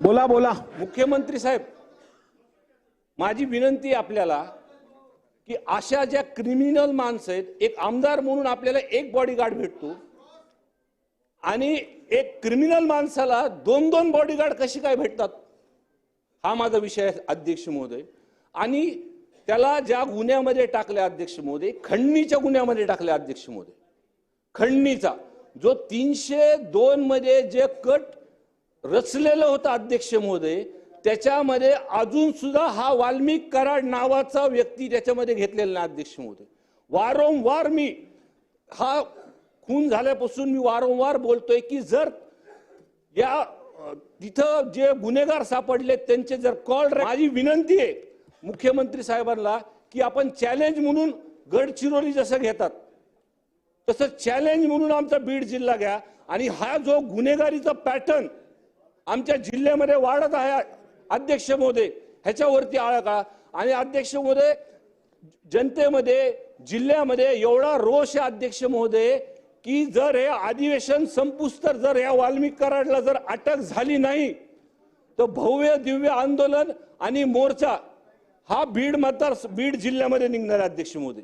बोला बोला. मुख्यमंत्री साहेब माझी विनंती आपल्याला की अशा ज्या क्रिमिनल माणसं आहेत एक आमदार म्हणून आपल्याला एक बॉडीगार्ड भेटतो आणि एक क्रिमिनल माणसाला दोन दोन बॉडीगार्ड कशी काय भेटतात हा माझा विषय आहे अध्यक्ष महोदय. आणि त्याला ज्या गुन्ह्यामध्ये टाकले अध्यक्ष महोदय खंडणीच्या गुन्ह्यामध्ये टाकले अध्यक्ष महोदय. खंडणीचा जो तीनशे दोन मध्ये जे कट रचलेलं होतं अध्यक्ष महोदय. त्याच्यामध्ये अजून सुद्धा हा वाल्मिक कराड नावाचा व्यक्ती त्याच्यामध्ये घेतलेला नाही अध्यक्ष महोदय. वारंवार मी हा खून झाल्यापासून मी वारंवार बोलतोय की जर या तिथं जे गुन्हेगार सापडले त्यांचे जर कॉल माझी विनंती आहे मुख्यमंत्री साहेबांना की आपण चॅलेंज म्हणून गडचिरोली जसं घेतात तसं चॅलेंज म्हणून आमचा बीड जिल्हा घ्या. आणि हा जो गुन्हेगारीचा पॅटर्न आमच्या जिल्ह्यामध्ये वाढत आहे. अध्यक्ष मोदे ह्याच्यावरती आळा का आणि अध्यक्ष महोदय जनतेमध्ये जिल्ह्यामध्ये एवढा रोष आहे अध्यक्ष महोदय की जर हे अधिवेशन संपूस तर जर या वाल्मिक कराडला जर अटक झाली नाही तर भव्य दिव्य आंदोलन आणि मोर्चा हा बीड मतदार बीड जिल्ह्यामध्ये निघणार अध्यक्ष मोदी.